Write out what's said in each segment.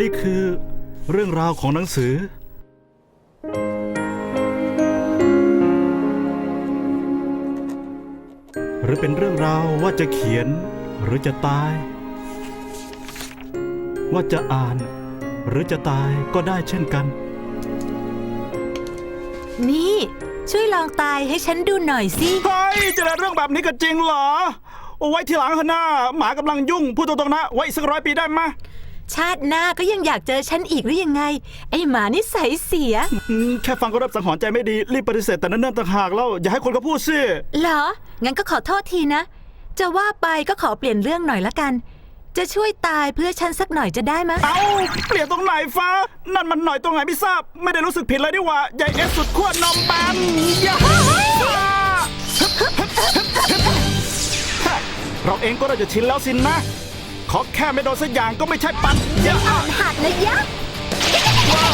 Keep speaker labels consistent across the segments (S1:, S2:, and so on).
S1: นี่คือเรื่องราวของหนังสือ หรือเป็นเรื่องราวว่าจะเขียน หรือจะตาย ว่าจะอ่าน หรือจะตายก็ได้เช่นกัน
S2: นี่ ช่วยลองตายให้ฉันดูหน่อยสิ
S1: เฮ้ยจะได้เรื่องแบบนี้ก็จริงเหรอ เอาไว้ทีหลังเถอะนะหมากำลังยุ่งพูดตรงๆนะ ไว้อีกสักร้อยปีได้ไหมย
S2: ชาติหน้าก็ยังอยากเจอฉันอีกหรือยังไง ไอ้หมานิสัยเสีย
S1: อืมแค่ฟังก็เริ่มสังหรณ์ใจไม่ดี รีบปฏิเสธแต่นั่นๆต่างหากแล้วอย่าให้คนเขาพูดสิ
S2: เหรอ งั้นก็ขอโทษทีนะ จะว่าไปก็ขอเปลี่ยนเรื่องหน่อยละกัน จะช่วยตายเพื่อฉันสักหน่อยจะได้มะ
S1: เอาเปลี่ยนตรงไหนฟ้า นั่นมันหน่อยตรงไหนไม่ทราบ ไม่ได้รู้สึกผิดเลยนี่หว่าใหญ่เอสสุดขั้วนมแบนอย่าเราเองก็น่าจะชินแล้วสินนะ ขอแค่ไม่โดนสักอย่างก็ไม่ใช่ปัญญา
S2: อ่อนหัดนะยะ
S1: ว้าว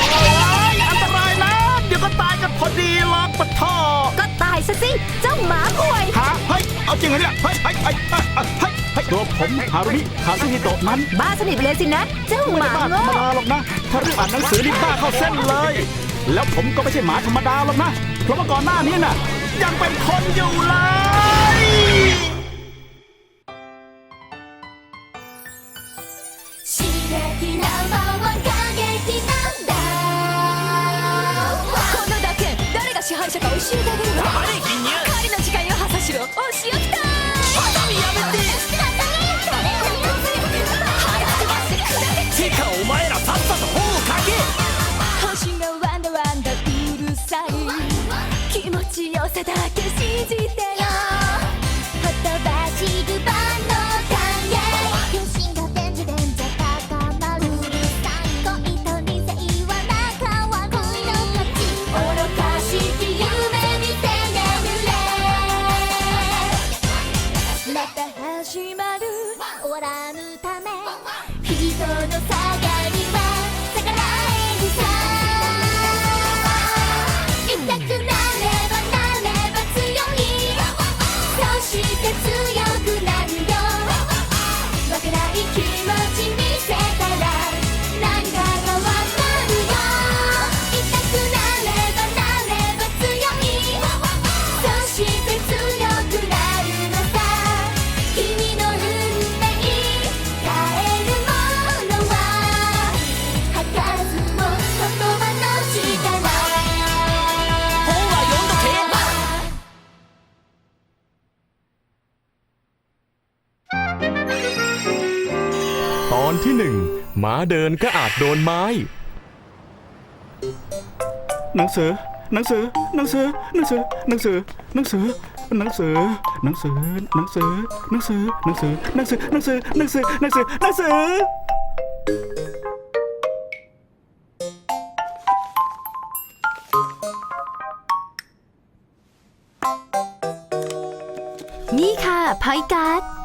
S1: อันตรายนะ เดี๋ยวก็ตายกันพอดีหรอกปะท่อ
S2: ก็ตายซะสิ เจ้าหมาป่วย
S1: ฮะเฮ้ย เอาจริงเหรอเนี่ยเฮ้ยเฮ้ยเฮ้ยเฮ้ยเฮ้ยเฮ้ยตัวผมฮารุมิฮารุฮิโตะนั้น
S2: บ้าสนิทไปเลยสินะ เจ้าห
S1: ไม่
S2: มา
S1: ได้บ้าธร
S2: โง่
S1: รมดาหรอกนะ ถ้าเรื่องอ่านหนังสือนี่บ้าเข้าเส้นเลย แล้วผมก็ไม่ใช่หมาธรรมดาหรอกนะ เพราะว่าก่อนหน้านี้น่ะ ยังเป็นคนอยู่เลย
S3: 誰が支配者か教えてあげるわ
S4: 黙れ貧乳
S3: 狩りの時間よお仕置きたい
S4: ハサミやめててかお前らさっさと本を書け。
S3: 星がワンダワンダうるさい。気持ちよさだけ信じて
S5: อนที่หนึ่งหมาเดินก็อาจโดนไม้
S1: หนังสือ หนังสือ หนังสือ หนังสือ หนังสือ หนังสือ หนังสือ หนังสือ หนังสือ หนังสือ หนังสือ หนังสือ หนังสือ หนังสือ หนังสือ หนังสือ
S2: นี่ค่ะพอยการ์ด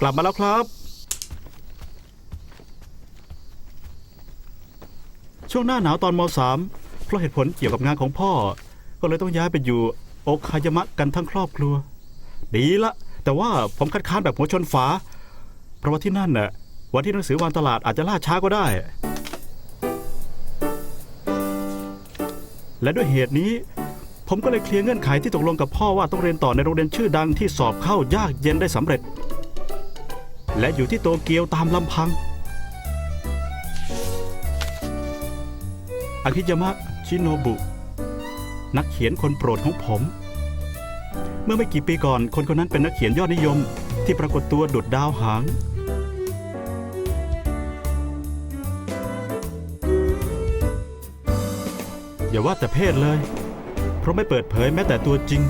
S1: กลับมาแล้วครับ ช่วงหน้าหนาวตอนม .3 เพราะเหตุผลเกี่ยวกับงานของพ่อ ก็เลยต้องย้ายไปอยู่โอคายามะกันทั้งครอบครัว ดีละ แต่ว่าผมคัดค้านแบบหัวชนฝา เพราะว่าที่นั่นน่ะวันที่หนังสือวางตลาดอาจจะล่าช้าก็ได้ และด้วยเหตุนี้ ผมก็เลยเคลียร์เงื่อนไขที่ตกลงกับพ่อว่าต้องเรียนต่อในโรงเรียนชื่อดังที่สอบเข้ายากเย็นได้สำเร็จ และอยู่ที่โตเกียวตามลำพัง อากิยามะชิโนบุ นักเขียนคนโปรดของผม เมื่อไม่กี่ปีก่อน คนคนนั้นเป็นนักเขียนยอดนิยม ที่ปรากฏตัวดุดดาวหาง อย่าว่าแต่เพศเลย เพราะไม่เปิดเผยแม้แต่ตัวจริง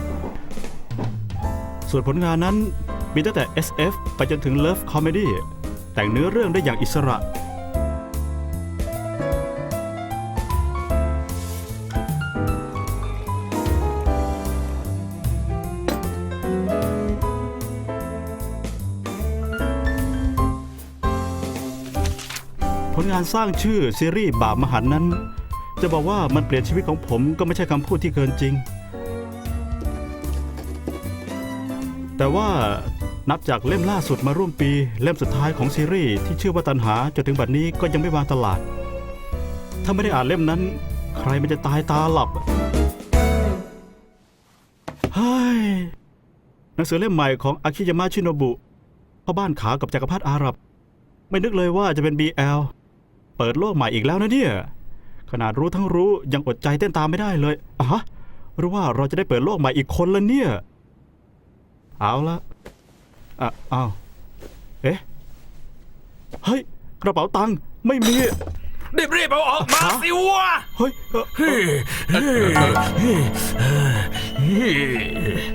S1: ส่วนผลงานนั้นมีตั้งแต่ SF ไปจนถึง Love Comedy แต่งเนื้อเรื่องได้อย่างอิสระ ผลงานสร้างชื่อซีรีส์บาปมหันนั้น จะบอกว่ามันเปลี่ยนชีวิตของผมก็ไม่ใช่คำพูดที่เกินจริงแต่ว่า นับจากเล่มล่าสุดมาร่วมปี เล่มสุดท้ายของซีรีส์ที่ชื่อว่าตันหาจนถึงบัดนี้ก็ยังไม่วางตลาด ถ้าไม่ได้อ่านเล่มนั้น ใครมันจะตายตาหลับเฮ้ยหนังสือเล่มใหม่ของอาคิยามะชิโนบุพ่อบ้านขาวกับจักรพรรดิอาหรับ ไม่นึกเลยว่าจะเป็น BL เปิดโลกใหม่อีกแล้วนะเนี่ยขนาดรู้ทั้งรู้ยังอดใจเต้นตามไม่ได้เลยอะฮะหรือว่าเราจะได้เปิดโลกใหม่อีกคนละเนี่ย เอาละ อะอ้าวเอ๊ะเฮ้ยกระเป๋าตังค์ไม่มี
S4: รีบรีบๆเอาออกมาสิวะ
S1: เฮ้ยเอ่อ
S4: เฮ้ยเฮ้ย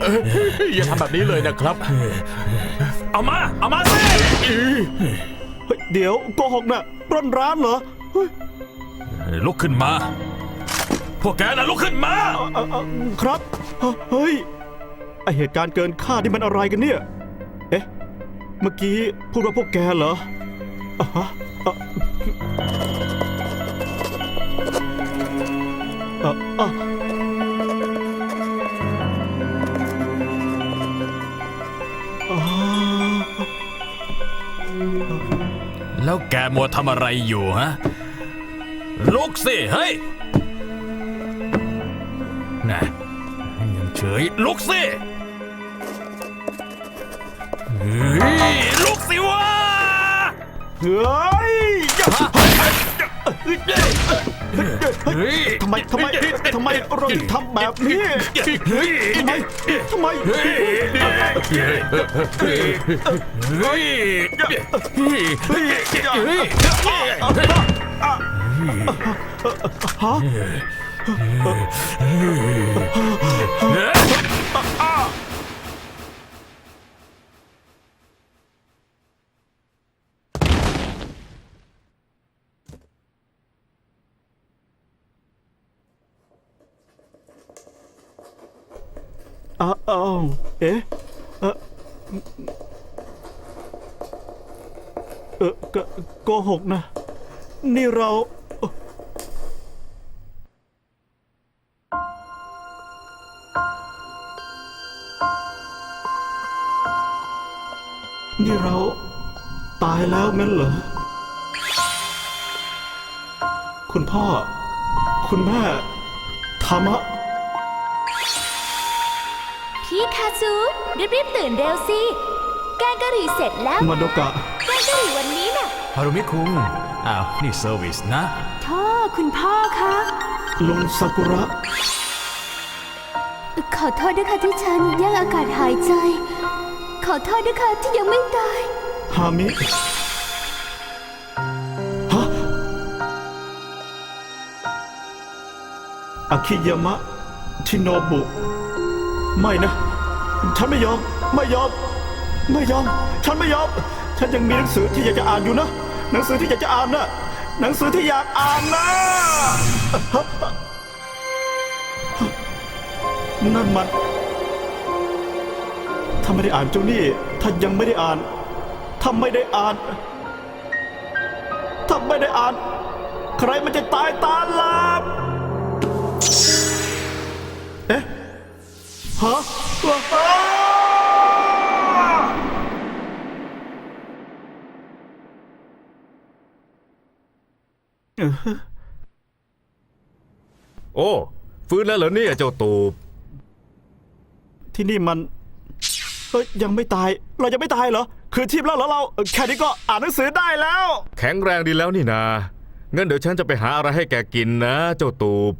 S4: เฮ้ยเฮ้ย
S5: อย่าทำแบบนี้เลยนะครับ
S4: เอามา เอามาสิ
S1: เฮ้ยเดี๋ยวโกหกนะปล้นร้านเหรอเฮ้ย
S4: ลุกขึ้นมา พวกแกน่ะลุกขึ้นมา
S1: เอ่อเอ่อครับเฮ้ยไอเหตุการณ์เกินคาดนี่มันอะไรกันเนี่ยเอ๊ะ เมื่อกี้พูดว่าพวกแกเหรออะฮะอะอะอะอ่า
S4: แล้วแกมัวทำอะไรอยู่ฮะ ลุกสิ เฮ้ยน่ะยังเฉย ลุกสิเฮ้ย สิวะ
S1: เฮ้ย
S4: เฮ้ย
S1: ทำไมทำไมทำไมเราถึงทำแบบนี้
S4: เฮ้ย
S1: ทำไมทำไม
S4: เฮ้ยเฮ้ยเฮ้ยเฮ้ยเฮ้ย
S1: ฮะ อ้าวอ้าเอ๊ะเออเออโกโกหกนะ นี่เรา นี่เราตายแล้วงั้นเหรอ คุณพ่อ คุณแม่ธรรมะ
S3: พี่คาซูรีบๆตื่นเร็วสิแกงกะหรี่เสร็จแล้ว
S1: มาโดกะ
S3: แกงกะหรี่วันนี้น่ะ
S4: ฮารุมิคุงอ้าว นี่เซอร์วิสนะ
S3: ท่อคุณพ่อคะ
S1: ลุงซากุระ
S3: ขอโทษด้วยค่ะที่ฉันแย่งอากาศหายใจ ขอโทษด้วยค่ะที่ยังไม่ตาย
S1: ฮามิ ฮะอาคิยามะ ชิโนบุ ไม่นะ ฉันไม่ยอม ไม่ยอม ไม่ยอม ฉันไม่ยอม ฉันยังมีหนังสือที่อยากจะอ่านอยู่นะ หนังสือที่อยากจะอ่านนะหนังสือที่อยากอ่านนะ นั่นมัน ถ้าไม่ได้อ่านเจ้านี่ ถ้ายังไม่ได้อ่าน ถ้าไม่ได้อ่าน ถ้าไม่ได้อ่าน ใครมันจะตายตาลาบเอ๊ะ ฮะ ว้าวเออ
S5: โอ้ ฟื้นแล้วเหรอเนี่ยเจ้าตูบ
S1: ที่นี่มันเอ้ยยังไม่ตาย เรายังไม่ตายเหรอ คือชีพแล้วเหรอเราเออแค่นี้ก็อ่านหนังสือได้แล้ว
S5: แข็งแรงดีแล้วนี่นางั้นเดี๋ยวฉันจะไปหาอะไรให้แกกินนะ เจ้าตูบ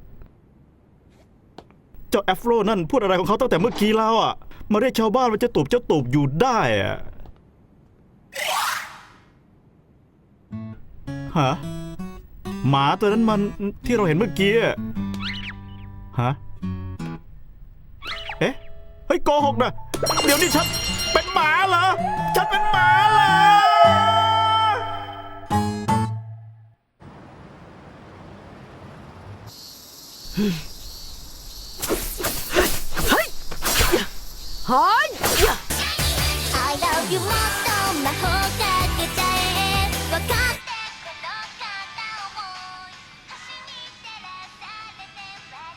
S1: เจ้าแอฟโรนั่นพูดอะไรของเขาตั้งแต่เมื่อกี้แล้วอะ มาเรียกชาวบ้านว่าเจะตูบเจ้าตูบอยู่ได้อะฮะหมาตัวนั้นมันที่เราเห็นเมื่อกี้อะฮะ เอ๊ะ เฮ้ยโกหกนะเดี๋ยวนี้ฉันเป็นหมาเหรอ ฉันเป็นหมาเหรอ
S2: เฮ้ย
S3: I love you もっと魔法かけちゃえわかってこの片思い星に照らされて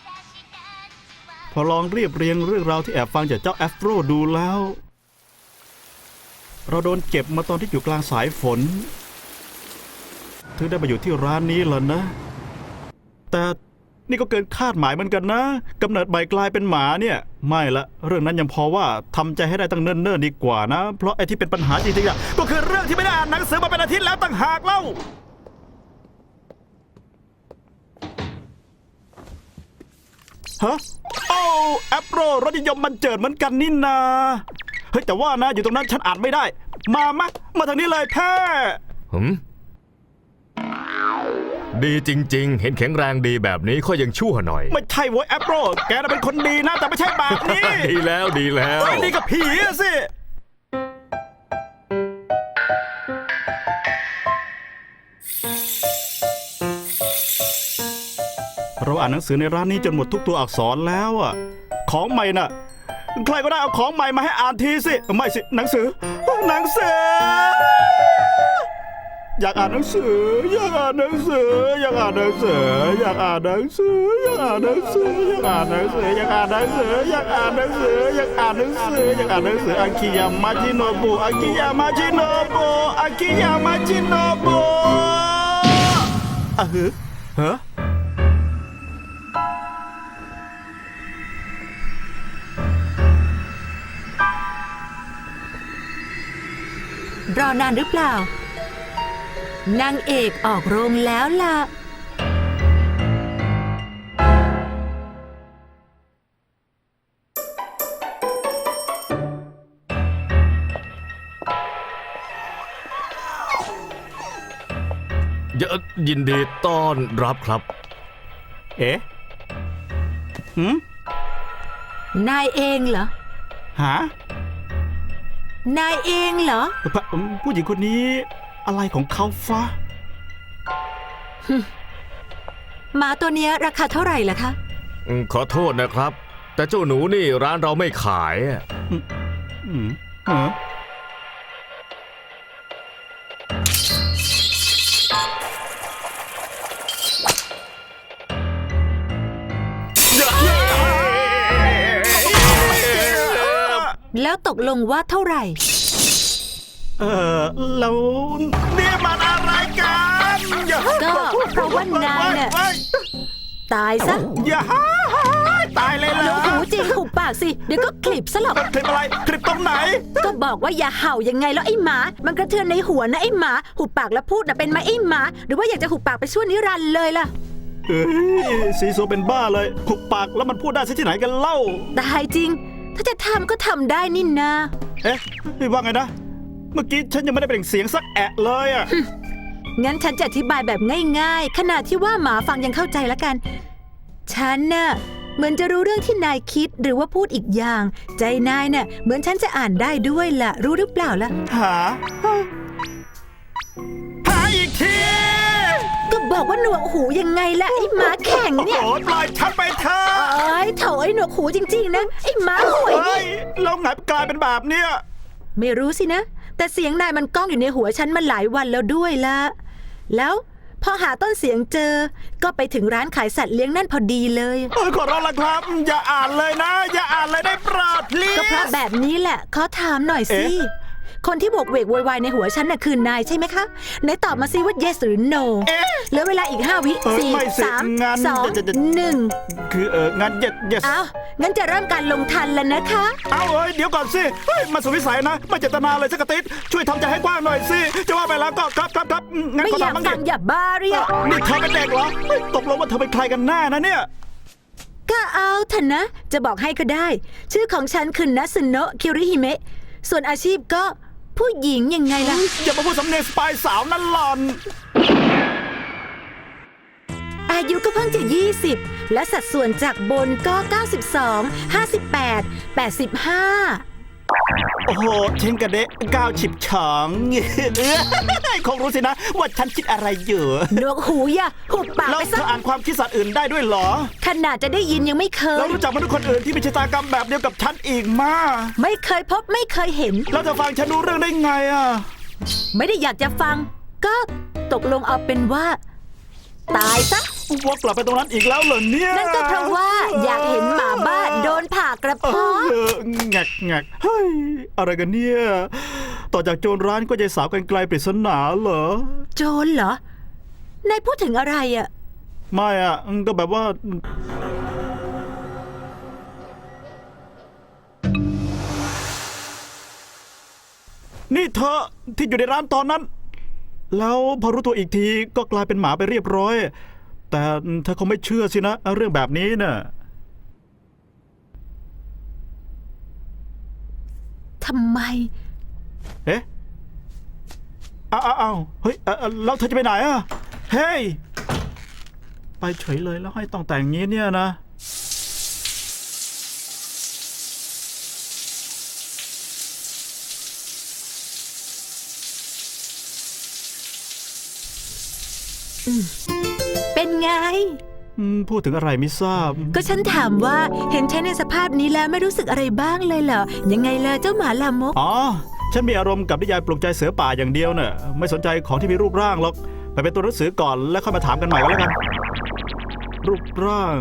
S3: 私たちは
S1: พอลองเรียบเรียงเรื่องราวที่แอบฟังจากเจ้าแอฟโรดูแล้ว เราโดนเก็บมาตอนที่อยู่กลางสายฝน ถึงได้มาอยู่ที่ร้านนี้ล่ะนะ แต่ นี่ก็เกินคาดหมายเหมือนกันนะกำเนิดใหม่กลายเป็นหมาเนี่ย ไม่ละเรื่องนั้นยังพอว่าทำใจให้ได้ตั้งเนิ่นๆดีกว่านะ เพราะไอ้ที่เป็นปัญหาจริงๆอะก็คือเรื่องที่ไม่ได้อ่านหนังสือมาเป็นอาทิตย์แล้วต่างหากเล่า ฮะโอ้แอปโรรถนิยมมันเจิดเหมือนกันนี่นาเฮ้ยแต่ว่านะอยู่ตรงนั้นฉันอ่านไม่ได้ มามะมาทางนี้เลยแพ้
S5: หืม ดีจริง ๆ เห็นแข็งแรงดีแบบนี้ก็ยังชั่วหน่อย
S1: ไม่ใช่โว้ยแอปโรแกน่ะเป็นคนดีนะ แต่ไม่ใช่แบบนี้
S5: ดีแล้วดีแล้ว
S1: ไอ้นี่กับผีอะสิ เราอ่านหนังสือในร้านนี้จนหมดทุกตัวอักษรแล้วอะ ของใหม่น่ะ ใครก็ได้เอาของใหม่มาให้อ่านทีสิ ไม่สิ หนังสือ หนังสือ อยากอ่านหนังสือ อยากอ่านหนังสือ อยากอ่านหนังสือ อยากอ่านหนังสือ อยากอ่านหนังสือ อยากอ่านหนังสือ อยากอ่านหนังสือ อยากอ่านหนังสือ อยากอ่านหนังสือ อยากอ่านหนังสืออากิยามาจิโนบุอากิยามาจิโนบุอากิยามาจิโนบุอะฮะฮะ
S2: รอนานหรือเปล่า นางเอกออกโรงแล้วล่ะ
S5: เยอะยินดีต้อนรับครับ
S1: เอ๊ะหืม
S2: นายเองเหรอ
S1: หานา
S2: ยเองเหรอ
S1: พะผู้หญิงคนนี้ อะไรของเขาฟ้า
S2: หมาตัวเนี้ยราคาเท่าไหร่ล่ะคะ
S5: อืมขอโทษนะครับ แต่เจ้าหนูนี่ร้านเราไม่ขายอะ
S1: อืมฮะ
S2: แล้วตกลงว่าเท่าไหร่
S1: เออแล้วนี่มันอะไรกันอย่า
S2: ก็เพราะว่านายเนี่ย
S1: เฮ้
S2: ตายซะ
S1: อย่าตายเลยเหร
S2: หนู
S1: อ
S2: หูจริงหุบปากสิ เดี๋ยวก็คลิปซะหรอก
S1: คลิปอะไรคลิปตรงไหน
S2: ก็บอกว่าอย่าเห่ายังไงแล้วไอ้หมา มันกระเทือนในหัวนะไอ้หมา หุบปากแล้วพูดนะเป็นไหมไอ้หมา หรือว่าอยากจะหุบปากไปชั่วนิรันดร์เลยล่ะ
S1: เอ้ยสีโซเป็นบ้าเลยหุบปากแล้วมันพูดได้ซะที่ไหนกันเล่า
S2: ตายจริง ถ้าจะทำก็ทำได้นี่นา
S1: เอ๊ะว่าไงนะ เมื่อกี้ฉันยังไม่ได้เปล่งเสียงสักแอะเลยอะ
S2: งั้นฉันจะอธิบายแบบง่ายๆ ขนาดที่ว่าหมาฟังยังเข้าใจแล้วกัน ฉันน่ะเหมือนจะรู้เรื่องที่นายคิดหรือว่าพูดอีกอย่าง ใจนายน่ะเหมือนฉันจะอ่านได้ด้วยล่ะ รู้หรือเปล่าล่ะ
S1: หา หาอีกที
S2: ก็บอกว่าหนวกหูยังไงล่ะไอ้หมาแข่ง
S1: โอ้โห
S2: เนี่ย
S1: ปล่อยฉันไปเถอะ
S2: เอ้ยเถาไอ้หนวกหูจริงๆนะไอ้หมาห่วย
S1: เฮ้
S2: นี่
S1: ยแล้วไงกลายเป็นแบบเนี้ย
S2: ไม่รู้สินะ แต่เสียงนายมันก้องอยู่ในหัวฉันมาหลายวันแล้วด้วยละ แล้วพอหาต้นเสียงเจอ ก็ไปถึงร้านขายสัตว์เลี้ยงนั่นพอดีเลย
S1: เออขอร้องละครับ อย่าอ่านเลยนะ อย่าอ่านเลยได้โปรดลี
S2: ก็เพราะแบบนี้แหละ ขอถามหน่อยสิ
S1: เอ๊ะ
S2: คนที่โบกเวกโวยวายในหัวฉันน่ะคือนายใช่ไหมคะไหนตอบมาสิว่า yes หรือ no
S1: เอ๊ะ
S2: เหลือเวลาอีก 5 วิ
S1: เออ
S2: สี่
S1: ไม่สิ
S2: สาม
S1: งั้น
S2: สอง
S1: จะจะ
S2: หนึ่ง
S1: คือเอองานเย็ดเย็ด
S2: เอางั้นจะเริ่มการลงทันแล้วนะคะ
S1: เอาเอ้ยเดี๋ยวก่อนสิเฮ้ยมาสุดวิสัยนะไม่เจตนาเลยสักกะติดช่วยทำใจให้กว้างหน่อยสิจะว่าไปแล้วก็ครับครับครับงั้น
S2: ไม่
S1: ก็
S2: อยาก
S1: ทำบ้าง
S2: ฟั
S1: ดิ
S2: งอย่าบ้าเรียก
S1: นี่เธอเป็นเด็กเหรอเฮ้ยตกลงว่าเธอเป็นใครกันแน่นะเนี่ย
S2: ก็เอาเถอะนะ จะบอกให้ก็ได้ ชื่อของฉันคือนัสโนะคิริฮิเมะ ส่วนอาชีพก็ ผู้หญิงยังไงล่ะ
S1: อย่ามาพูดสำเนียงสปายสาวนั่นหล่อน
S2: อายุก็เพิ่งจะ 20 และสัดส่วนจากบนก็ 92 58 85
S1: โอ้โหเชงกระเดะก้าวฉิบฉองเอ้ยคงรู้สินะ ว่าฉันคิดอะไรอยู่
S2: หนวกหูอย่าหุบปาก
S1: แล้ว
S2: ไป
S1: เธ
S2: ซะ
S1: ออ่านความคิดสัตว์อื่นได้ด้วยเหรอ
S2: ขนาดจะได้ยินยังไม่เค
S1: แล้ว
S2: ย
S1: รู้จักมนุษย์คนอื่นที่มีชะตากรรมแบบเดียวกับฉันอีกมา
S2: ไม่เคยพบไม่เคยเห็น
S1: แล้วเธอฟังฉันรู้เรื่องได้ไงอะ
S2: ไม่ได้อยากจะฟัง ก็ตกลงเอาเป็นว่า ตายซะ
S1: วกกลับไปตรงนั้นอีกแล้วเหรอเนี่ย
S2: นั่นก็เพราะว่าอยากเห็นหมาบ้าโดนผ่ากระ
S1: เอ
S2: เพาะ
S1: อแงกแงกเฮ้ยอะไรกันเนี่ยตต่อจากโจรร้านก็ยายสาวกันไกลปริศนาเหรอ
S2: โจรเหรอนายพูดถึงอะไรอะ
S1: ไม่อะก็แบบว่านี่เธอที่อยู่ในร้านตอนนั้น แล้วพอรู้ตัวอีกทีก็กลายเป็นหมาไปเรียบร้อย แต่เธอคงไม่เชื่อสินะเรื่องแบบนี้น่ะ
S2: ทำไม
S1: เอ๊ะอ้าวอ้าวอ้าวเฮ้ยเอ่อเอ่อแล้วเธอจะไปไหนอะ เฮ้ย ไปเฉยเลยแล้วให้ต้องแต่งงี้เนี่ยนะ
S2: เป็นไง
S1: อืมพูดถึงอะไรไม่ทราบ
S2: ก็ฉันถามว่าเห็นฉันในสภาพนี้แล้วไม่รู้สึกอะไรบ้างเลยเหรอ ยังไงล่ะเจ้าหมาลามก
S1: อ๋อ ฉันมีอารมณ์กับนิยายปลุกใจเสือป่าอย่างเดียวเน่ะ ไม่สนใจของที่มีรูปร่างหรอก ไปเป็นตัวหนังสือก่อนแล้วค่อยมาถามกันใหม่ก็แล้วกัน รูปร่าง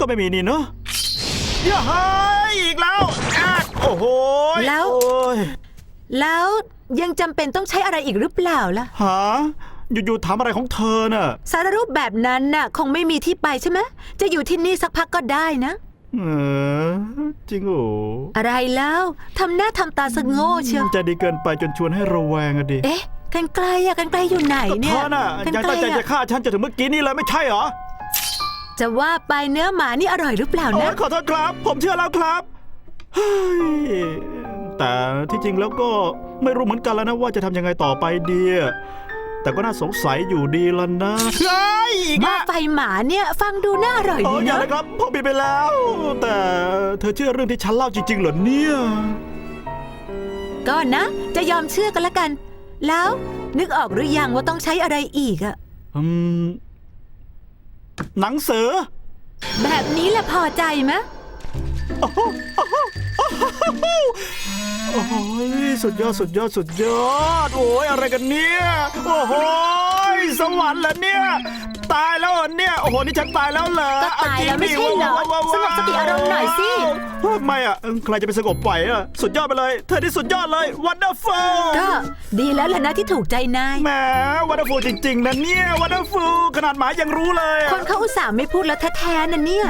S1: ก็ไม่มีนี่เนอะอย่าให้ยอีกแล้วอะโอ้โหย
S2: แล้ว
S1: โอ้ย
S2: แล้วยังจำเป็นต้องใช้อะไรอีกหรือเปล่าล่ะ
S1: หา อยู่ๆถามอะไรของเธอน่ะ
S2: สารรูปแบบนั้นน่ะ คงไม่มีที่ไปใช่ไหมจะอยู่ที่นี่สักพักก็ได้นะ
S1: เออจริงโอ้
S2: อะไรแล้วทำหน้าทำตาสะโง่เชียว
S1: ใจดีเกินไปจนชวนให้ระแวงอะดิ
S2: เอ๊ะกันไกลอะกันไกลอยู่ไหน
S1: ก็
S2: เนี่
S1: เธ
S2: ย
S1: อน่ะ
S2: กัน
S1: ยัง
S2: ไกล
S1: ตั้งใจจะ
S2: อะ
S1: ฆ่าฉันจนถึงเมื่อกี้นี่เลยไม่ใช่เหรอ
S2: จะว่าไปเนื้อหมานี่อร่อยหรือเปล่า
S1: โอ้
S2: นะ
S1: ยขอโทษครับ ผมเชื่อแล้วครับเฮ้ยแต่ที่จริงแล้วก็ไม่รู้เหมือนกันแล้วนะว่าจะทำยังไงต่อไปดีอะ แต่ก็น่าสงสัยอยู่ดีละนะเฮ้ยอีก
S2: หม้อ
S1: อะ
S2: ไฟหมาเนี่ยฟังดูน่าอร่อย
S1: โอ้
S2: ดี
S1: ยอย่า
S2: เนาะ
S1: เลยครับผมผิดไปแล้ว แต่เธอเชื่อเรื่องที่ฉันเล่าจริงๆเหรอเนี่ย
S2: ก็นะ จะยอมเชื่อกันละกัน แล้วนึกออกหรือยังว่าต้องใช้อะไรอีกอะ
S1: อืม หนังสือ
S2: แบบนี้แหละพอใจไหม
S1: โอ้ยสุดยอดสุดยอดสุดยอด โอ้ยอะไรกันเนี่ยโอ้โหยสวรรค์เหรอเนี่ย ตายแล้วเหรอเนี่ยโอ้โหนี่ฉันตายแล้วเหรอ
S2: ก็ตายแล้วไม่ใช่เหรอ
S1: ว้าวว้าวว้าว
S2: สงบสติอารมณ์หน่อยสิ
S1: ไม่อะใครจะไปสงบไหวอะสุดยอดไปเลย เธอที่สุดยอดเลย wonderful
S2: ก็ดีแล้วแหละนะที่ถูกใจนาย
S1: แหม wonderful จริงๆนะเนี่ย wonderful ขนาดหมายังรู้เลยอะ
S2: คนเขาอุตส่าห์ไม่พูดแล้วแท้ๆนะเนี่ย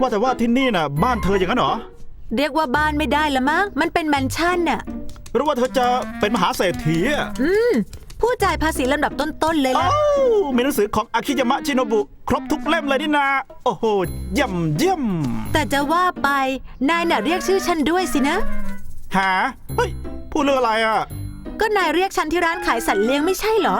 S1: ว่าแต่ว่าที่นี่น่ะ บ้านเธออย่างนั้นเหรอ
S2: เรียกว่าบ้านไม่ได้ละมั้ง มันเป็นแมนชั่นน่ะ
S1: หรือว่าเธอจะเป็นมหาเศรษฐีอะ
S2: อืม ผู้จ่ายภาษีลำดับต้น ๆ เลยล่ะ
S1: อ้าวมีหนังสือของอาคิยามะชิโนบุ ครบทุกเล่มเลยนี่นา โอ้โหเยี่ยมเยี่ยม
S2: แต่จะว่าไป นายน่ะเรียกชื่อฉันด้วยสินะ
S1: หา เฮ้ย พูดเรื่องอะไรอะ
S2: ก็นายเรียกฉันที่ร้านขายสัตว์เลี้ยงไม่ใช่เหรอ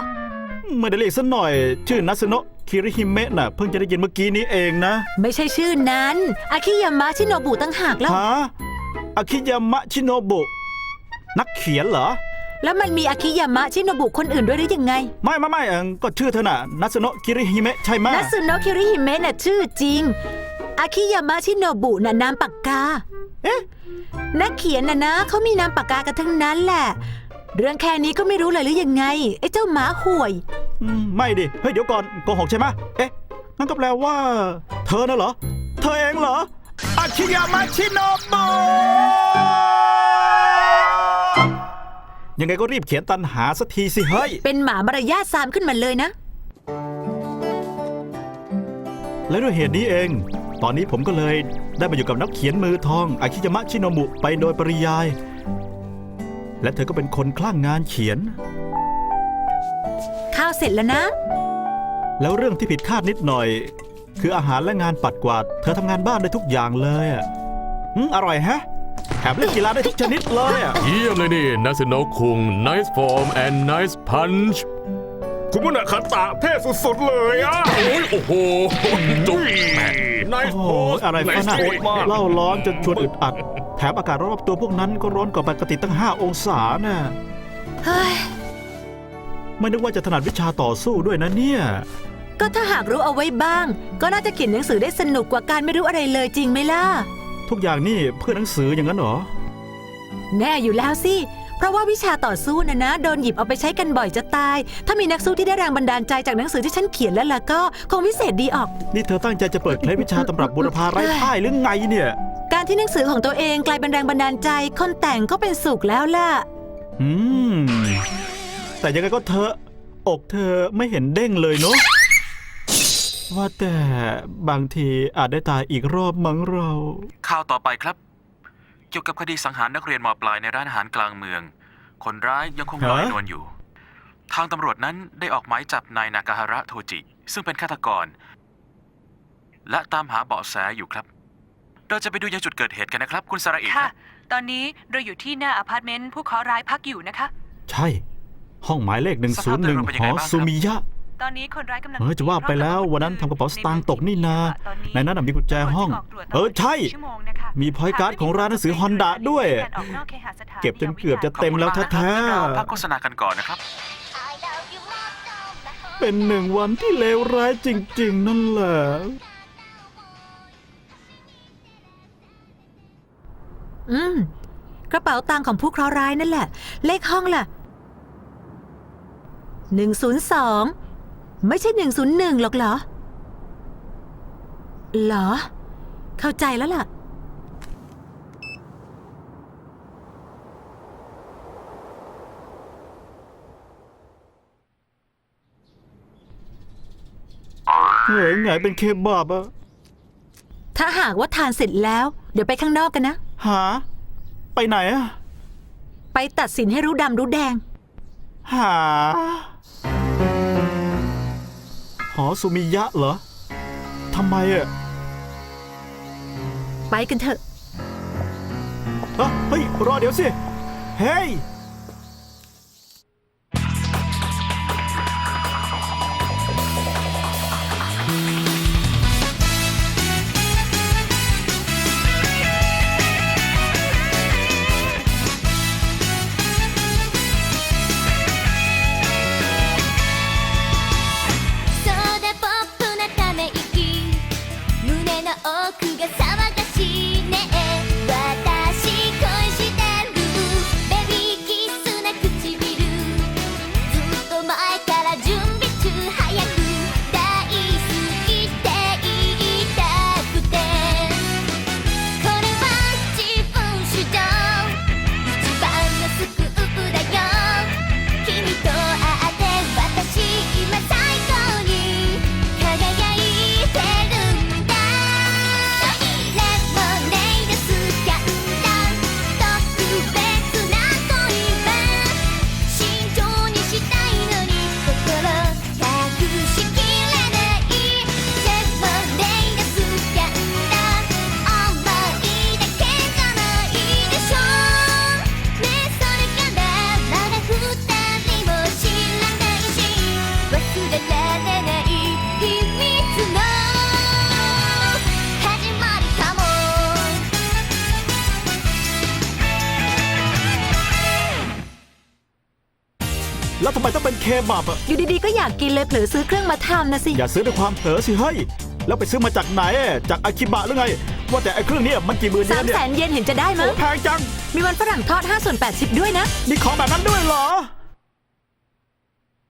S1: ไม่ได้เรียกสักหน่อย ชื่อนัสโนะ คิริฮิเมะน่ะเพิ่งจะได้ยินเมื่อกี้นี้เองนะ
S2: ไม่ใช่ชื่อนั้น อาคิยามะชิโนบุตั้งหากแล้ว
S1: ฮะอาคิยามะชิโนบุ นักเขียนเหรอ
S2: แล้วมันมีอาคิยามะชิโนบุคนอื่นด้วยหรือยังไง
S1: ไม่ไม่ไม่เออก็ชื่อเธอน่ะนัสโนะคิริฮิเมะใช่ไหม
S2: นัสึโนะคิริฮิเมะน่ะชื่อจริง อาคิยามะชิโนบุน่ะนามปากกา
S1: เอ๊ะ
S2: นักเขียนน่ะนะเขามีนามปากกากันทั้งนั้นแหละ เรื่องแค่นี้ก็ไม่รู้เลยหรือยังไงไอ้เจ้าหมาห่วย
S1: อืมไม่ดิ เฮ้ยเดี๋ยวก่อนโกหกใช่ไหมเอ๊ะนั่นก็แปลว่า เธอน่ะเหรอ เธอเองเหรออาคิยามะชิโนบุยังไงก็รีบเขียนตันหาสักทีสิเฮ้ย
S2: เป็นหมามารยาทซามขึ้นมาเลยนะ
S1: และด้วยเหตุนี้เอง ตอนนี้ผมก็เลยได้มาอยู่กับนักเขียนมือทองอาคิยามะชิโนบุไปโดยปริยาย และเธอก็เป็นคนคลั่งงานเขียน
S2: ข้าวเสร็จแล้วนะ
S1: แล้วเรื่องที่ผิดคาดนิดหน่อย คืออาหารและงานปัดกวาด เธอทำงานบ้านได้ทุกอย่างเลยอะอืมอร่อยแฮะแถมเล่นกีฬาได้ทุกชนิดเลยอะ
S5: เยี่ยมเลยนี่นัสโนะคุง nice form and nice punch
S4: คุณมุนะคาตะเท่สุดๆเลยอะ
S5: โอ้ยโอ้โหจุ๊บแหม่
S4: นาย
S1: โอ้
S4: โพ
S1: โห
S4: ส
S1: อะไร
S4: นา
S1: ฟะ
S4: ย
S1: น่ะ
S4: โพสมาก
S1: เล่าร้อนจนชวนอึดอัด แถมอากาศรอบๆตัวพวกนั้นก็ร้อนกว่าปกติตั้ง 5 องศาน่ะ
S2: เฮ้ย
S1: ไม่นึกว่าจะถนัดวิชาต่อสู้ด้วยนะเนี่ย
S2: ก็ถ้าหากรู้เอาไว้บ้าง ก็น่าจะเขียนหนังสือได้สนุกกว่าการไม่รู้อะไรเลยจริงไหมล่ะ
S1: ทุกอย่างนี่เพื่อหนังสืออย่างนั้นเหรอ
S2: แน่อยู่แล้วสิ เพราะว่าวิชาต่อสู้นะนะ โดนหยิบเอาไปใช้กันบ่อยจะตาย ถ้ามีนักสู้ที่ได้แรงบันดาลใจจากหนังสือที่ฉันเขียนแล้วล่ะก็คงวิเศษดีออก
S1: นี่เธอตั้งใจจะเปิดเคล็ดวิชาตำรับบุรพาไร้พ่ายหรือไงเนี่ย
S2: การที่หนังสือของตัวเองกลายเป็นแรงบันดาลใจ คนแต่งก็เป็นสุขแล้วล่ะ
S3: อืม แต่ยังไงก็เถอะอกเธอไม่เห็นเด้งเลยเนาะว่าแต่บางทีอาจได้ตายอีกรอบมั้งเรา
S6: ข่าวต่อไปครับ เกี่ยวกับคดีสังหารนักเรียนมปลายในร้านอาหารกลางเมือง คนร้ายยังคงลอย
S3: ฮะ
S6: นวลอยู่ ทางตำรวจนั้นได้ออกหมายจับนายนากาฮาระโทจิ ซึ่งเป็นฆาตกร และตามหาเบาะแสอยู่ครับ เราจะไปดูยังจุดเกิดเหตุกันนะครับ คุณสระอิค
S7: ค่ะ
S6: รับ
S7: ตอนนี้เราอยู่ที่หน้าอพาร์ตเมนต์ผู้เคราะห์ร้ายพักอยู่นะคะ
S3: ใช่ ห้องหมายเลข
S6: สภาพโดยรวมเป็นยั
S3: 101
S6: ง
S3: ห
S6: ไง
S3: อ
S6: บ้างครับ
S3: ซูมิยะ
S7: ตอนนี้คนร้ายกำลัง
S3: เออจะว่าไปแล้ววันนั้นทำกระเป๋าสตางค์ตกนี่นาในนั้นนะมีกุญแจห้องเออใช่มีพอยต์การ์ดของร้านหนังสือ Honda ด้วยเก็บจนเกือบจะเต็มแล้วแท้
S6: เราพักโฆษณากันก่อนนะครับ
S3: ๆเป็นหนึ่งวันที่เลวร้ายจริง ๆ นั่นแหละ
S2: อืม กระเป๋าตังค์ของผู้เคราะห์ร้ายนั่นแหละ เลขห้องล่ะ หนึ่งศูนย์สอง ไม่ใช่หนึ่งศูนย์หนึ่งหรอกเหรอ เหรอ เข้าใจแล้วล่ะ
S3: เฮ้ยไงเป็นเคบับอะ
S2: ถ้าหากว่าทานเสร็จแล้ว เดี๋ยวไปข้างนอกกันนะ
S3: หา ไปไหนอะ
S2: ไปตัดสินให้รู้ดำรู้แดง
S3: หา หอซูมิยะเหรอทำไมอะ
S2: ไปกันเถอะ
S3: เอ้อเฮ้ย รอเดี๋ยวสิ เฮ้ย บับอะ
S2: อยู่ดีๆก็อยากกินเลยเผลอซื้อเครื่องมาทำนะสิ
S3: อย่าซื้อด้วยความเผลอสิเฮ้ยแล้วไปซื้อมาจากไหน จากอาคิบะหรือไง ว่าแต่ไอ้เครื่องเนี้มันกี่หมื่นเย
S2: สาม
S3: นเนี่ย
S2: แสนเยนเห็นจะได้มั้
S3: โอ้
S2: ง
S3: แพงจัง
S2: มีวันฝรั่งทอด5ส่วน80 ด้วยนะ
S3: มีของแบบนั้นด้วยเหรอ